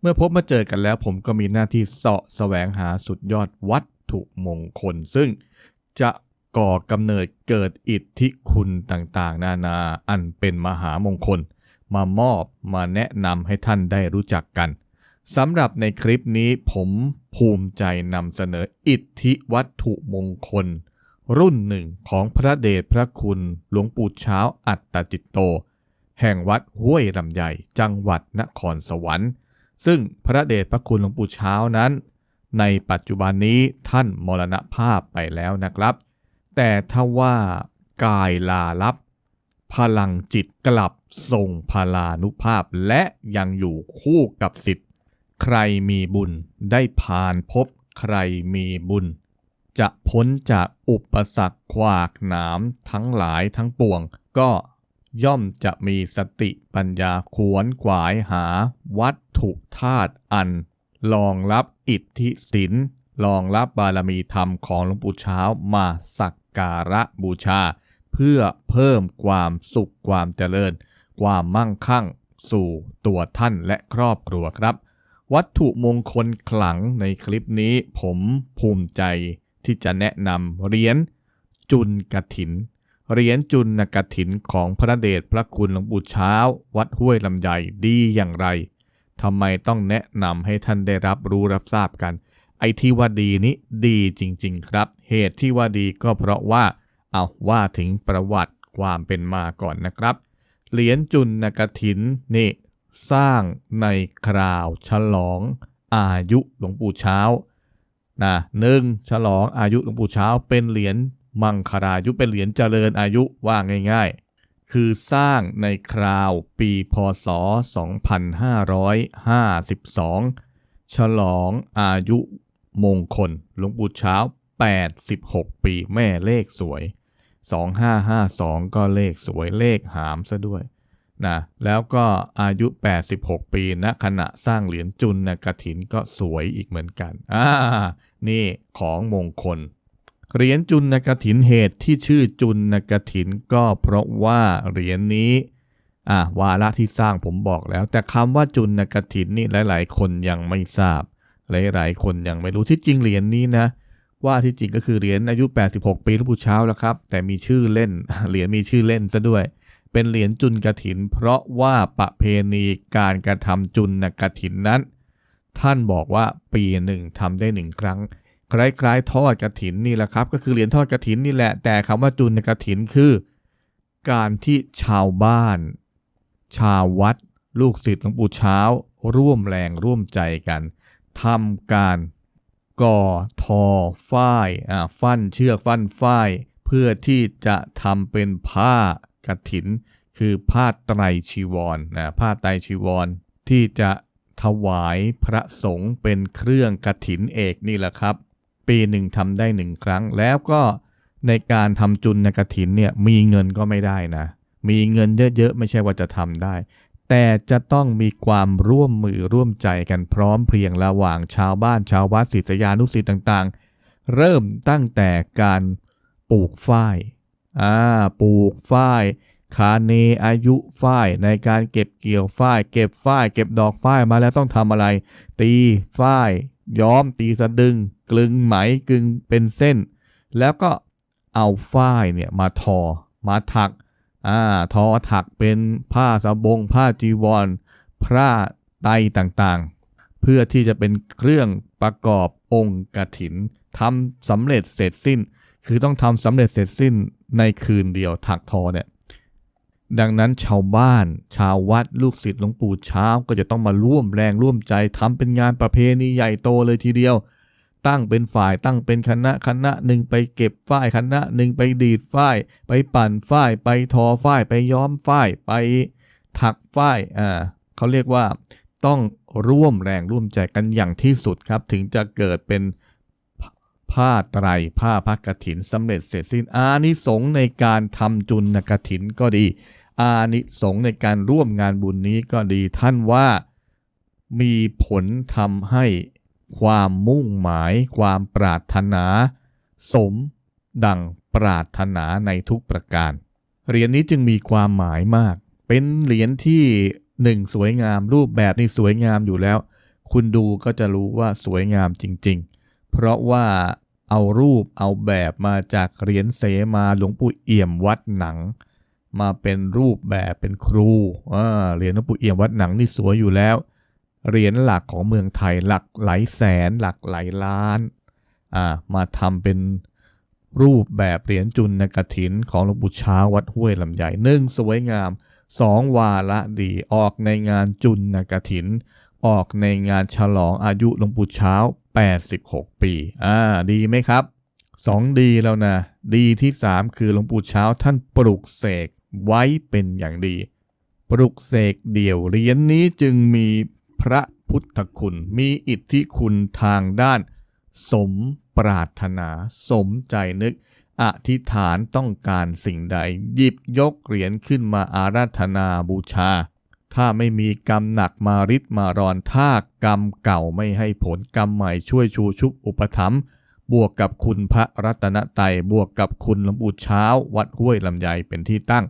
เมื่อพบมาเจอกันแล้ว ผมก็มีหน้าที่เสาะแสวงหาสุดยอดวัตถุมงคล ซึ่งจะก่อกำเนิดเกิดอิทธิคุณต่างๆ นานาอันเป็นมหามงคล มามอบมาแนะนำให้ท่านได้รู้จักกันสำหรับในคลิปนี้ผมภูมิใจนำเสนออิทธิวัตถุมงคล รุ่นหนึ่งของพระเดชพระคุณหลวงปู่เช้าอัตตจิตโต แห่งวัดห้วยลำใหญ่จังหวัดนครสวรรค์ ซึ่งพระเดชพระคุณหลวงปู่เช้านั้น ในปัจจุบันนี้ท่านมรณภาพไปแล้วนะครับ แต่ถ้าว่ากายลาลับ พลังจิตกลับทรงพลานุภาพและยังอยู่คู่กับสิทธิ์ใครมีบุญได้ผ่านพบใครมีบุญ จะพ้นจากอุปสรรคขวากหนามทั้งหลายทั้งปวง ก็ ย่อมจะมีสติปัญญาขวนขวายหาวัตถุธาตุอันรองรับอิทธิศิลรองรับบารมีธรรมของหลวงปู่เช้ามาสักการะบูชา เพื่อเพิ่มความสุขความเจริญ ความมั่งคั่งสู่ตัวท่านและครอบครัวครับ วัตถุมงคลขลังในคลิปนี้ผมภูมิใจที่จะแนะนำเหรียญจุนกถิน เหรียญจุนกถินของพระเดชพระคุณหลวงปู่เช้า วัดห้วยลำไยดีอย่างไรทำไมต้องแนะนำให้ท่านได้รับรู้รับทราบกัน ไอ้ที่ว่าดีนี้ดีจริง ๆ ครับ เหตุที่ว่าดีก็เพราะว่า เอาว่าถึงประวัติความเป็นมาก่อนนะครับ เหรียญจุนกถินนี่สร้างในคราวฉลองอายุหลวงปู่เช้านะหนึ่งฉลองอายุหลวงปู่เช้าเป็นเหรียญ มังคลายุเป็นเหรียญเจริญอายุว่าง่ายๆ คือสร้างในคราวปีพศ 2552 ฉลองอายุมงคลหลวงปู่เช้า 86 ปีแม่เลขสวย 2552 ก็เลขสวยเลขหามซะด้วยนะแล้วก็อายุ 86 ปีณขณะสร้างเหรียญจุลนะกถินก็สวยอีกเหมือนกันอ่านี่ของมงคล เหรียญจุลนกถินเหตุที่ชื่อจุลนกถินก็เพราะว่าเหรียญนี้อ่าวาระที่สร้างผมบอกแล้ว แต่คำว่าจุลนกถินนี่หลาย ๆ คนยังไม่ทราบ หลาย ๆ คนยังไม่รู้ที่จริงเหรียญนี้นะ ว่าที่จริงก็คือเหรียญอายุ 86 ปีหลวงปู่เช้าแล้วครับ แต่มีชื่อเล่นเหรียญมีชื่อเล่นซะด้วย เป็นเหรียญจุลกถิน เพราะว่าประเพณีการกระทำจุลกถินนั้น ท่านบอกว่าปีหนึ่งทำได้หนึ่งครั้ง คล้ายๆ ทอดกระถินนี่แหละครับ ก็คือเหรียญทอดกระถินนี่แหละ แต่คำว่าจุลกระถินคือ การที่ชาวบ้าน ชาววัด ลูกศิษย์หลวงปู่เช้า ร่วมแรงร่วมใจกันทำการก่อทอฝ้ายอ่าฟันเชือกฟันฝ้าย เพื่อที่จะทำเป็นผ้ากฐิน คือผ้าไตรชีวรนะผ้าไตรชีวร ที่จะถวายพระสงฆ์เป็นเครื่องกฐินเอกนี่แหละครับ ปีหนึ่งทำได้หนึ่งครั้ง แล้วก็ในการทำจุลในกฐินเนี่ยมีเงินก็ไม่ได้นะ มีเงินเยอะๆไม่ใช่ว่าจะทำได้ แต่จะต้องมีความร่วมมือร่วมใจกันพร้อมเพรียงระหว่างชาวบ้านชาววัดศิษยานุศิษย์ต่างๆ เริ่มตั้งแต่การปลูกฝ้ายอ่าปลูกฝ้ายคาเนอายุฝ้ายในการเก็บเกี่ยวฝ้าย เก็บฝ้าย เก็บดอกฝ้ายมาแล้วต้องทำอะไร ตีฝ้าย ย้อมตีสะดึง กลึงไหมกลึงเป็นเส้น แล้วก็เอาฝ้ายเนี่ยมาทอ มาถักอ่าทอถักเป็นผ้าสบง ผ้าจีวรผ้าไตต่างๆ เพื่อที่จะเป็นเครื่องประกอบองค์กถินทำสำเร็จเสร็จสิ้น คือต้องทำสำเร็จเสร็จสิ้นในคืนเดียวถักทอเนี่ยดังนั้นชาวบ้าน ชาววัดลูกศิษย์หลวงปู่เช้าก็จะต้องมาร่วมแรงร่วมใจทำเป็นงานประเพณีใหญ่โตเลยทีเดียว ตั้งเป็นฝ่ายตั้งเป็นคณะคณะหนึ่งไปเก็บฝ้ายคณะหนึ่งไปดีดฝ้าย ไปปั่นฝ้าย ไปทอฝ้าย ไปย้อมฝ้าย ไปถักฝ้ายอ่าเขาเรียกว่าต้องร่วมแรงร่วมใจกันอย่างที่สุดครับ ถึงจะเกิดเป็นผ้าไตรผ้าพักกถินสำเร็จเสร็จสิ้นอานิสงส์ในการทำจุลกถินก็ดี อานิสงส์ในการร่วมงานบุญนี้ก็ดีท่านว่ามีผลทำให้ ความมุ่งหมาย ความปรารถนา สม ดังปรารถนาในทุกประการ เหรียญนี้จึงมีความหมายมาก เป็นเหรียญที่หนึ่งสวยงามรูปแบบนี่สวยงามอยู่แล้ว คุณดูก็จะรู้ว่าสวยงามจริง ๆ เพราะว่าเอารูปเอาแบบมาจากเหรียญเสมาหลวงปู่เอี่ยมวัดหนัง มาเป็นรูปแบบเป็นครูเหรียญหลวงปู่เอี่ยมวัดหนังนี่สวยอยู่แล้ว เหรียญหลักของเมืองไทยหลักหลายแสนหลักหลายล้านอ่ามาทำเป็นรูปแบบเหรียญจุลนกถินของหลวงปู่ช้าวัดห้วยลำใหญ่หนึ่งสวยงามสองวาระดีออกในงานจุลนกถิน ออกในงานฉลองอายุหลวงปู่เช้า 86 ปีอ่าดีไหมครับ2ดีแล้วนะ ดีที่3คือหลวงปู่เช้าท่านปลุกเสกไว้เป็นอย่างดี ปลุกเสกเดี่ยวเหรียญนนี้จึงมี พระพุทธคุณมีอิทธิคุณทางด้าน สมปรารถนา สมใจนึก อธิษฐานต้องการสิ่งใด หยิบยกเหรียญขึ้นมาอาราธนาบูชา ถ้าไม่มีกรรมหนักมาริดมารอนถ้ากรรมเก่าไม่ให้ผลกรรมใหม่ช่วยชูชุบอุปถัมภ์บวกกับคุณพระรัตนไตรัยบวกกับคุณหลวงปู่เช้า วัดห้วยลำไยเป็นที่ตั้ง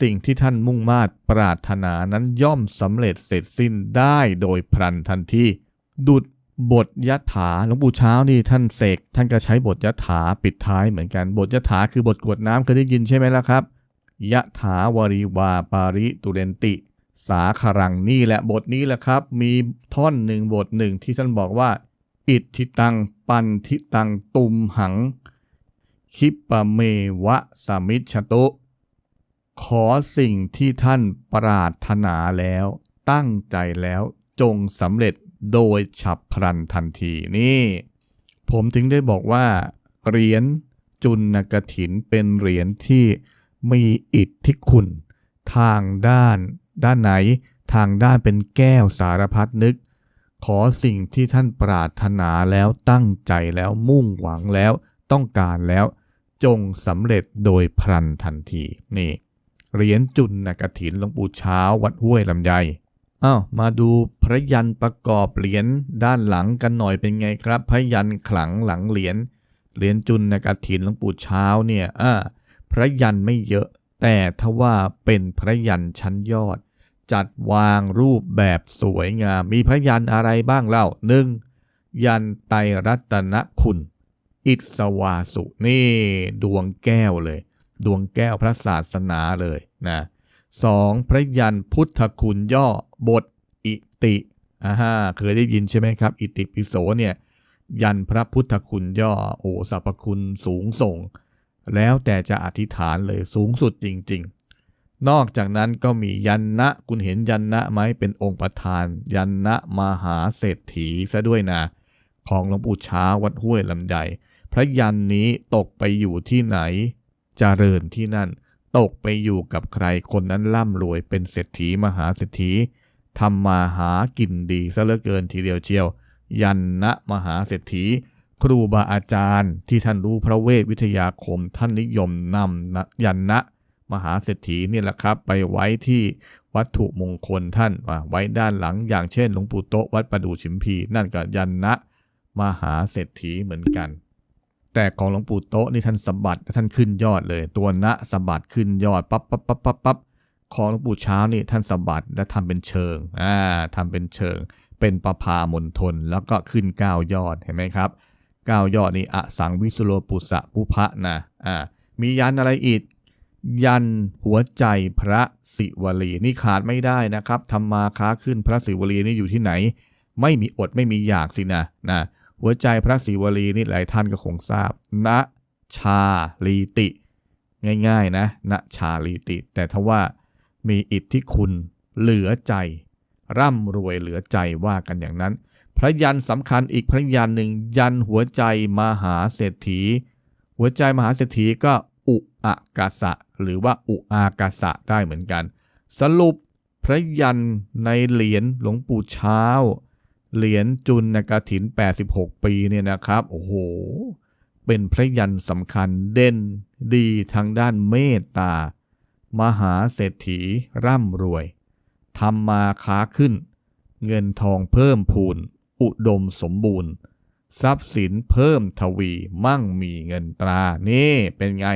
สิ่งที่ท่านมุ่งมา่ปรารถนานั้นย่อมสำเร็จเสร็จสิ้นได้โดยพลันทันทีดุดบทยถาหลวงปู่เช้านี่ท่านเสกท่านก็ใช้บทยถาปิดท้ายเหมือนกันบทยถาคือบทกวดน้ำเคยได้ยินใช่ไหมล่ะครับยะถาวริวาปาริตุเรนติ สาครังนี่แหละบทนี้แหละครับ มีท่อนหนึ่งบทหนึ่งที่ท่านบอกว่า อิทธิตังปันทิตังตุมหัง คิปะเมวะสมิชตุ ขอสิ่งที่ท่านปรารถนาแล้ว ตั้งใจแล้วจงสำเร็จโดยฉับพลันทันทีนี่ ผมถึงได้บอกว่าเหรียญจุนกถินเป็นเหรียญที่มีอิทธิคุณ ทางด้าน ด้านไหน ทางด้านเป็นแก้วสารพัดนึก ขอสิ่งที่ท่านปรารถนาแล้วตั้งใจแล้วมุ่งหวังแล้ว ต้องการแล้ว จงสำเร็จโดยพลันทันทีนี่ เหรียญจุลนกถินหลวงปู่เช้าวัดห้วยลำไยอ้าวมาดูพระยันประกอบเหรียญด้านหลังกันหน่อยเป็นไงครับ พระยันขลังหลังเหรียญเหรียญจุลนกถินหลวงปู่เช้าเนี่ยอ่าพระยันไม่เยอะ แต่ทว่าเป็นพระยันชั้นยอด จัดวางรูปแบบสวยงาม มีพระยันอะไรบ้างเล่าหนึ่งยันไตรรัตนคุณ อิสวาสุนี่ ดวงแก้วเลย ดวงแก้วพระศาสนาเลย นะสองพระยันพุทธคุณย่อบทอิติอ่าฮะเคยได้ยินใช่ไหมครับ อิติปิโสเนี่ยยันพระพุทธคุณย่อโอสรรพคุณสูงส่ง แล้วแต่จะอธิษฐานเลยสูงสุดจริง ๆ นอกจากนั้นก็มียันนะคุณเห็นยันนะไหมเป็นองค์ประธาน ยันนะมหาเศรษฐีซะด้วยนะ ของหลวงปู่ช้าวัดห้วยลำไยพระยันนี้ตกไปอยู่ที่ไหนจเจริญที่นั่น ตกไปอยู่กับใครคนนั้นร่ำรวยเป็นเศรษฐีมหาเศรษฐีทำมาหากินดีซะเหลือเกินทีเดียวเชียว ยันนะมหาเศรษฐี ครูบาอาจารย์ที่ท่านรู้พระเวทวิทยาคมท่านนิยมนำนะยันนะมหาเศรษฐีนี่แหละครับ ไปไว้ที่วัตถุมงคลท่านไว้ด้านหลังอย่างเช่นหลวงปู่โตวัดประดู่ชิมพี นั่นก็ยันนะ มหาเศรษฐีเหมือนกัน แต่ของหลวงปู่โตนี่ท่านสะบัดท่านขึ้นยอดเลย ตัวนะสะบัดขึ้นยอดปั๊บปั๊บปั๊บปั๊บปั๊บของหลวงปู่เช้านี่ท่านสะบัดและทำเป็นเชิงอ่าทำเป็นเชิง เป็นประพามณฑลแล้วก็ขึ้นก้ายอดเห็นไหมครับก้ายอดนี่อสังวิสุโลปุสะปุพะนะอ่ามียันอะไรอีกยันหัวใจพระศิวลีนี่ขาดไม่ได้นะครับทำมาค้าขึ้นพระศิวลีนี่อยู่ที่ไหน ไม่มีอดไม่มีอยากสินะนะ หัวใจพระศิวลีนี่หลายท่านก็คงทราบณชาลีติ ง่ายๆนะณชาลีติ แต่ทว่ามีอิทธิคุณเหลือใจ ร่ำรวยเหลือใจว่ากันอย่างนั้น พระยันสำคัญอีกพระยันหนึ่งยันหัวใจมหาเศรษฐี หัวใจมหาเศรษฐีก็อุอากาสะ หรือว่าอุอากาสะได้เหมือนกัน สรุปพระยันในเหรียญหลวงปู่เช้า เหรียญจุลกถิน 86 ปีเนี่ยนะครับ โอ้โห เป็นพระยันสำคัญเด่นดีทางด้านเมตตา มหาเศรษฐีร่ำรวยทำมาค้าขึ้น เงินทองเพิ่มพูน อุดมสมบูรณ์ ทรัพย์สินเพิ่มทวีมั่งมีเงินตรา นี่เป็นไง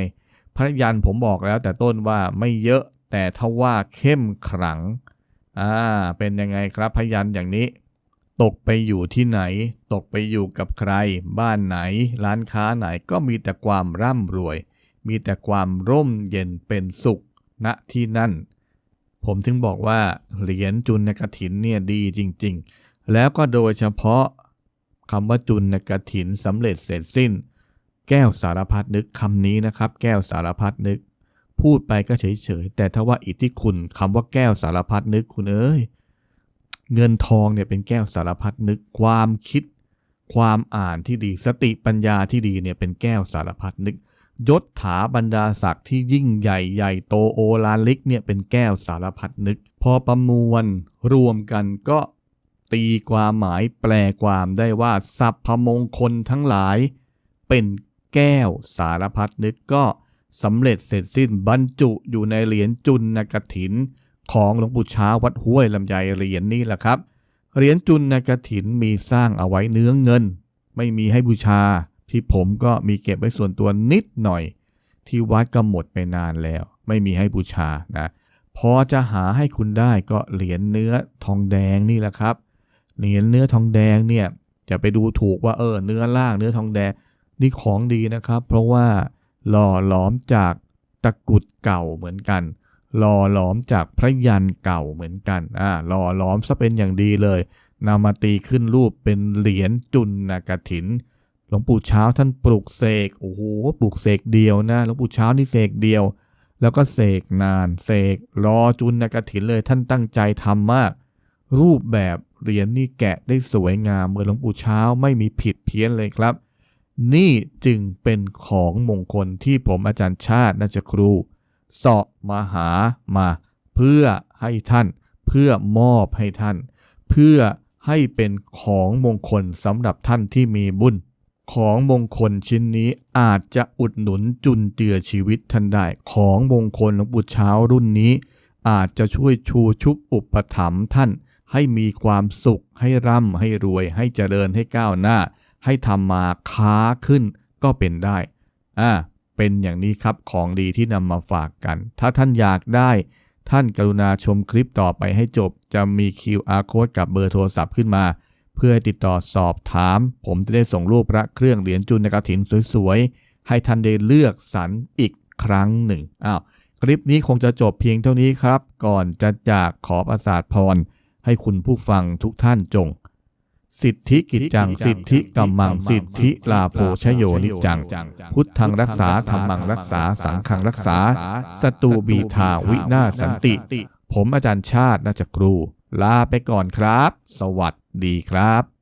พระยันผมบอกแล้วแต่ต้นว่าไม่เยอะแต่ถ้าว่าเข้มขลัง อ่า เป็นยังไงครับพระยันอย่างนี้ ตกไปอยู่ที่ไหน ตกไปอยู่กับใคร บ้านไหน ร้านค้าไหนก็มีแต่ความร่ำรวย มีแต่ความร่มเย็นเป็นสุขณที่นั่น ผมถึงบอกว่าเหรียญจุลกถินเนี่ยดีจริง ๆ แล้วก็โดยเฉพาะคำว่าจุลกถินสำเร็จเสร็จสิ้น แก้วสารพัดนึกคำนี้นะครับ แก้วสารพัดนึก พูดไปก็เฉยๆแต่ถ้าว่าอิทธิคุณคำว่าแก้วสารพัดนึกคุณเอ้ย เงินทองเนี่ยเป็นแก้วสารพัดนึกความคิด ความอ่านที่ดีสติปัญญาที่ดีเนี่ยเป็นแก้วสารพัดนึกยศถาบรรดาศักดิ์ที่ยิ่งใหญ่ใหญ่โตโอลาลิกเนี่ยเป็นแก้วสารพัดนึก พอประมวลรวมกันก็ตีความหมายแปลความได้ว่าสัพพมงคลทั้งหลาย เป็นแก้วสารพัดนึกก็สำเร็จเสร็จสิ้นบรรจุอยู่ในเหรียญจุลนกถิน ของหลวงปู่ช้าวัดห้วยลำไยเหรียญนี่แหละครับ เหรียญจุลนกถินมีสร้างเอาไว้เนื้อเงิน ไม่มีให้บูชา ที่ผมก็มีเก็บไว้ส่วนตัวนิดหน่อย ที่วัดก็หมดไปนานแล้ว ไม่มีให้บูชานะพอจะหาให้คุณได้ก็เหรียญเนื้อทองแดงนี่แหละครับ เหรียญเนื้อทองแดงเนี่ยจะไปดูถูกว่าเออเนื้อล่างเนื้อทองแดงนี่ของดีนะครับ เพราะว่าหล่อหลอมจากตะกุดเก่าเหมือนกัน หล่อหลอมจากพระยันเก่าเหมือนกันอ่าหล่อหลอมซะเป็นอย่างดีเลยนำมาตีขึ้นรูปเป็นเหรียญจุลนากถิน หลวงปู่เช้าท่านปลุกเสกโอ้โหปลุกเสกเดียวนะหลวงปู่เช้านี่เสกเดียว แล้วก็เสกนานเสกรอจุลนากถินเลยท่านตั้งใจทำมาก รูปแบบเหรียญนี่แกะได้สวยงามเหมือนหลวงปู่เช้าไม่มีผิดเพี้ยนเลยครับ นี่จึงเป็นของมงคลที่ผมอาจารย์ชาตินาจครู เสาะมาหามา เพื่อให้ท่าน เพื่อมอบให้ท่าน เพื่อให้เป็นของมงคลสำหรับท่านที่มีบุญ ของมงคลชิ้นนี้อาจจะอุดหนุนจุนเจือชีวิตท่านได้ ของมงคลหลวงปู่เช้ารุ่นนี้ อาจจะช่วยชูชุบอุปถัมภ์ท่านให้มีความสุขให้ร่ำให้รวยให้เจริญให้ก้าวหน้า ให้ทำมาค้าขึ้นก็เป็นได้อ่า เป็นอย่างนี้ครับของดีที่นำมาฝากกัน ถ้าท่านอยากได้ ท่านกรุณาชมคลิปต่อไปให้จบ จะมี QR code กับเบอร์โทรศัพท์ขึ้นมา เพื่อติดต่อสอบถาม ผมจะได้ส่งรูปพระเครื่องเหรียญจุลนกฐินสวยๆ ให้ท่านได้เลือกสรรอีกครั้งหนึ่งอ้าวคลิปนี้คงจะจบเพียงเท่านี้ครับ ก่อนจะจากขอประสาทพร ให้คุณผู้ฟังทุกท่านจง สิทธิกิจจัง สิทธิกัมมัง สิทธิลาโภชโยนิจจัง พุทธังรักษาธรรมังรักษา สังฆังรักษา สตูบีทาวินาศสันติ ผมอาจารย์ชาตินาจกรู ลาไปก่อนครับ สวัสดีครับ